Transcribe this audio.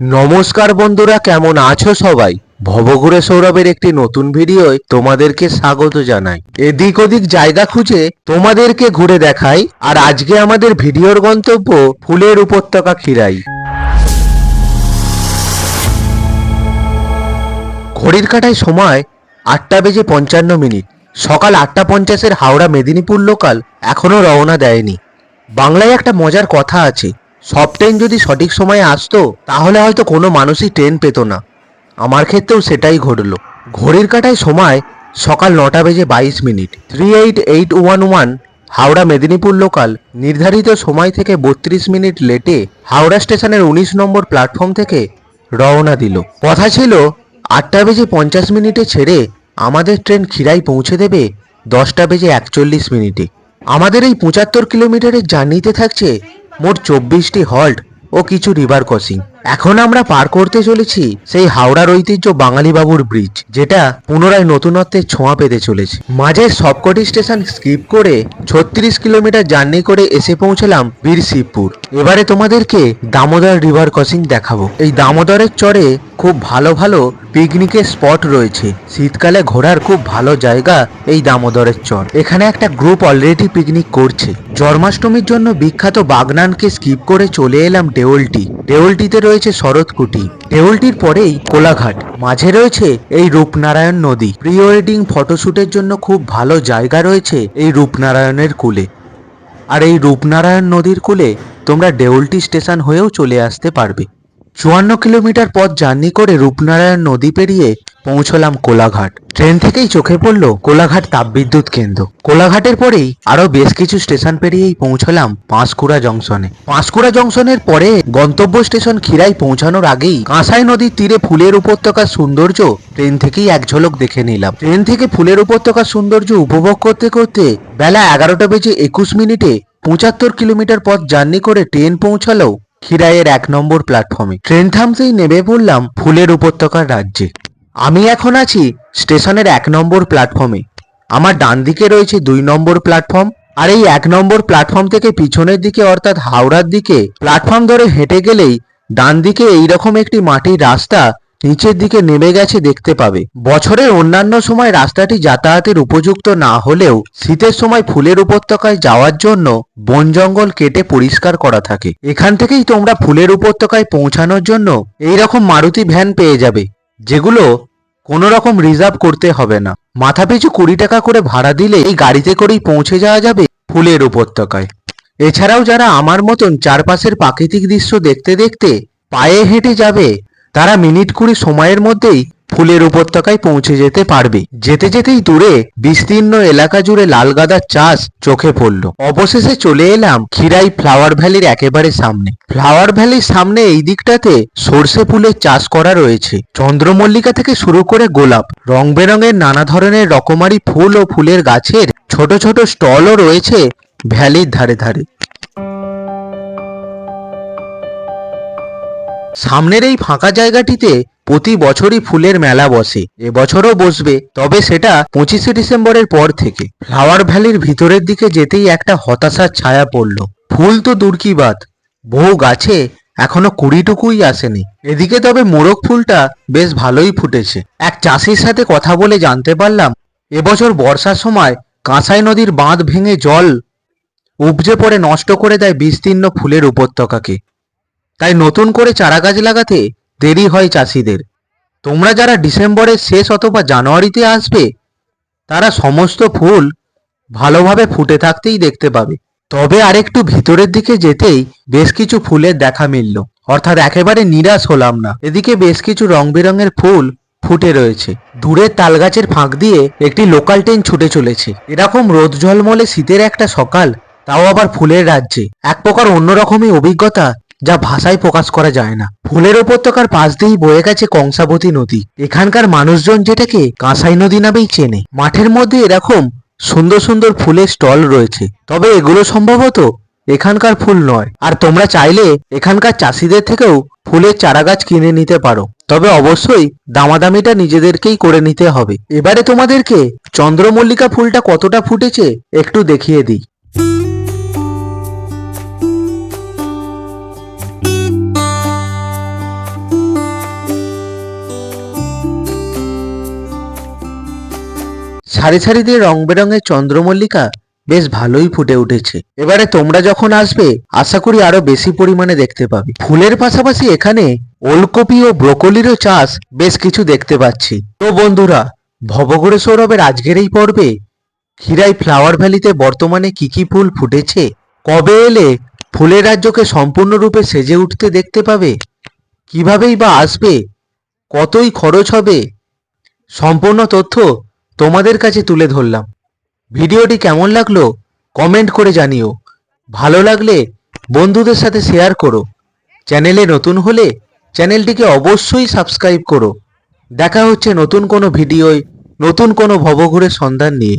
নমস্কার বন্ধুরা, কেমন আছো সবাই? ভবঘুরে সৌরভের একটি নতুন ভিডিওয় তোমাদেরকে স্বাগত জানাই। এদিক ওদিক জায়গা খুঁজে তোমাদেরকে ঘুরে দেখাই, আর আজকে আমাদের ভিডিওর গন্তব্য ফুলের উপত্যকা খিরাই। ঘড়ির কাটায় সময় আটটা বেজে পঞ্চান্ন মিনিট। সকাল আটটা পঞ্চাশের হাওড়া মেদিনীপুর লোকাল এখনও রওনা দেয়নি। বাংলায় একটা মজার কথা আছে। সব ট্রেন যদি সঠিক সময়ে আসতো, তাহলে হয়তো কোনো মানুষই ট্রেন পেত না। আমার ক্ষেত্রেও সেটাই ঘটলো। ঘড়ির কাটায় সময় সকাল নটা বেজে বাইশ minute. Three eight eight one one Howrah Medinipur local নির্ধারিত সময় থেকে বত্রিশ মিনিট লেটে হাওড়া স্টেশনের উনিশ নম্বর প্ল্যাটফর্ম থেকে রওনা দিল। কথা ছিল, আটটা বেজে পঞ্চাশ মিনিটে ছেড়ে আমাদের ট্রেন খিরাই পৌঁছে দেবে দশটা বেজে একচল্লিশ মিনিটে। আমাদের এই পঁচাত্তর কিলোমিটারের জার্নিতে থাকছে মোট চব্বিশটি হল্ট ও কিছু রিভার ক্রসিং এখন আমরা পার করতে চলেছি সেই হাওড়ার ঐতিহ্য বাঙালি বাবুর ব্রিজ যেটা পুনরায় নতুনত্বের ছোঁয়া পেতে চলেছে। মাঝের সবকটি স্টেশন স্কিপ করে ছত্রিশ কিলোমিটার জার্নি করে এসে পৌঁছলাম বীর শিবপুর এবারে তোমাদেরকে দামোদর রিভার ক্রসিং দেখাবো। এই দামোদরের চরে খুব ভালো ভালো পিকনিকের স্পট রয়েছে। শীতকালে ঘোরার খুব ভালো জায়গা এই দামোদরের চর। এখানে একটা গ্রুপ অলরেডি পিকনিক করছে। জন্মাষ্টমীর জন্য বিখ্যাত বাগনানকে স্কিপ করে চলে এলাম দেওলটি দেওলটিতে রয়েছে শরৎকুটি। দেওলটির পরেই কোলাঘাট। মাঝে রয়েছে এই রূপনারায়ণ নদী। প্রি ওয়েডিং ফটোশ্যুটের জন্য খুব ভালো জায়গা রয়েছে এই রূপনারায়ণের কূলে। আর এই রূপনারায়ণ নদীর কূলে তোমরা দেউলটি স্টেশন হয়েও চলে আসতে পারবে। চুয়ান্ন কিলোমিটার পথ জার্নি করে রূপনারায়ণ নদী পেরিয়ে পৌঁছলাম কোলাঘাট। ট্রেন থেকেই চোখে পড়ল কোলাঘাট তাপবিদ্যুৎ কেন্দ্র। কোলাঘাটের পরেই আরও বেশ কিছু স্টেশন পেরিয়েই পৌঁছলাম পাঁশকুড়া জংশনে। পাঁশকুড়া জংশনের পরে গন্তব্য স্টেশন খিরাই পৌঁছানোর আগেই কাঁসাই নদীর তীরে ফুলের উপত্যকার সৌন্দর্য ট্রেন থেকেই এক ঝলক দেখে নিলাম। ট্রেন থেকে ফুলের উপত্যকার সৌন্দর্য উপভোগ করতে করতে বেলা এগারোটা বেজে একুশ মিনিটে পঁচাত্তর কিলোমিটার পথ জার্নি করে ট্রেন পৌঁছালো খিরাইয়ের এক নম্বর প্ল্যাটফর্মে ট্রেন থামতেই নেমে পড়লাম ফুলের উপত্যকার রাজ্যে। আমি এখন আছি স্টেশনের এক নম্বর প্ল্যাটফর্মে আমার ডান দিকে রয়েছে দুই নম্বর প্ল্যাটফর্ম আর এই এক নম্বর প্ল্যাটফর্ম থেকে পিছনের দিকে অর্থাৎ হাওড়ার দিকে প্ল্যাটফর্ম ধরে হেঁটে গেলেই ডান দিকে এইরকম একটি মাটির রাস্তা নিচের দিকে নেমে গেছে দেখতে পাবে। বছরের অন্যান্য সময় রাস্তাটি যাতায়াতের উপযুক্ত না হলেও শীতের সময় ফুলের উপত্যকায় যাওয়ার জন্য বন জঙ্গল কেটে পরিষ্কার করা থাকে। এখান থেকেই তোমরা ফুলের উপত্যকায় পৌঁছানোর জন্য এই রকম মারুতি ভ্যান পেয়ে যাবে, যেগুলো কোনো রকম রিজার্ভ করতে হবে না। মাথা পিছু কুড়ি টাকা করে ভাড়া দিলে এই গাড়িতে করেই পৌঁছে যাওয়া যাবে ফুলের উপত্যকায়। এছাড়াও যারা আমার মতন চারপাশের প্রাকৃতিক দৃশ্য দেখতে দেখতে পায়ে হেঁটে যাবে তারা মিনিট কুড়ি সময়ের মধ্যেই ফুলের উপত্যকায় পৌঁছে যেতে পারবে। যেতে যেতেই দূরে বিস্তীর্ণ এলাকা জুড়ে লাল গাদার চাষ চোখে পড়ল। অবশেষে চলে এলাম খিরাই ফ্লাওয়ার ভ্যালির একেবারে সামনে। ফ্লাওয়ার ভ্যালির সামনে এই দিকটাতে সর্ষে ফুলের চাষ করা রয়েছে। চন্দ্রমল্লিকা থেকে শুরু করে গোলাপ রং বেরঙের নানা ধরনের রকমারি ফুল ও ফুলের গাছের ছোট ছোট স্টলও রয়েছে ভ্যালির ধারে ধারে। সামনের এই ফাঁকা জায়গাটিতে প্রতি বছরই ফুলের মেলা বসে। এবছরও বসবে, তবে সেটা পঁচিশে ডিসেম্বরের পর থেকে। ফ্লাওয়ার ভ্যালির ভিতরের দিকে যেতেই একটা হতাশার ছায়া পড়ল। ফুল তো দূর কি বাদ বহু গাছে এখনও কুড়িটুকুই আসেনি। এদিকে তবে মোরগ ফুলটা বেশ ভালোই ফুটেছে। এক চাষির সাথে কথা বলে জানতে পারলাম এবছর বর্ষার সময় কাঁসাই নদীর বাঁধ ভেঙে জল উপজে পড়ে নষ্ট করে দেয় বিস্তীর্ণ ফুলের উপত্যকাকে। তাই নতুন করে চারা গাছ লাগাতে দেরি হয় চাষিদের। তোমরা যারা ডিসেম্বরের শেষ অথবা জানুয়ারিতে আসবে, তারা সমস্ত ফুল ভালোভাবে ফুটে থাকতেই দেখতে পাবে। তবে আরেকটু ভিতরের দিকে যেতেই বেশ কিছু ফুলের দেখা মিলল। অর্থাৎ একেবারে নিরাশ হলাম না। এদিকে বেশ কিছু রং বেরঙের ফুল ফুটে রয়েছে। দূরের তালগাছের ফাঁক দিয়ে একটি লোকাল ট্রেন ছুটে চলেছে। এরকম রোদ ঝলমলে শীতের একটা সকাল, তাও আবার ফুলের রাজ্যে। এক প্রকার অন্যরকমই অভিজ্ঞতা যা ভাষায় প্রকাশ করা যায় না। ফুলের উপত্যকার পাশ দিয়েই বয়ে গেছে কংসাবতী নদী। এখানকার মানুষজন যেটাকে কাঁসাই নদী নামেই চেনে। মাঠের মধ্যে এরকম সুন্দর সুন্দর ফুলের স্টল রয়েছে। তবে এগুলো সম্ভবত এখানকার ফুল নয়। আর তোমরা চাইলে এখানকার চাষিদের থেকেও ফুলের চারাগাছ কিনে নিতে পারো। তবে অবশ্যই দামাদামিটা নিজেদেরকেই করে নিতে হবে। এবারে তোমাদেরকে চন্দ্রমল্লিকা ফুলটা কতটা ফুটেছে একটু দেখিয়ে দিই। সারি সারি দিয়ে রং বেরঙের চন্দ্রমল্লিকা বেশ ভালোই ফুটে উঠেছে। এবারে তোমরা যখন আসবে, আশা করি আরও বেশি পরিমাণে দেখতে পাবে। ফুলের পাশাপাশি এখানে ওলকপি ও ব্রোকলিরও চাষ বেশ কিছু দেখতে পাচ্ছি। তো বন্ধুরা, ভবঘুরে সৌরভের আজকের এই পর্বে খিরাই ফ্লাওয়ার ভ্যালিতে বর্তমানে কি কি ফুল ফুটেছে, কবে এলে ফুলের রাজ্যকে সম্পূর্ণরূপে সেজে উঠতে দেখতে পাবে, কিভাবেই বা আসবে, কতই খরচ হবে, সম্পূর্ণ তথ্য তোমাদের কাছে তুলে ধরলাম। ভিডিওটি কেমন লাগল কমেন্ট করে জানিও। ভালো লাগলে বন্ধুদের সাথে শেয়ার করো। চ্যানেলে নতুন হলে চ্যানেলটিকে অবশ্যই সাবস্ক্রাইব করো। দেখা হচ্ছে নতুন কোনো ভিডিওয়, নতুন কোনো ভবঘুরের সন্ধান নিয়ে।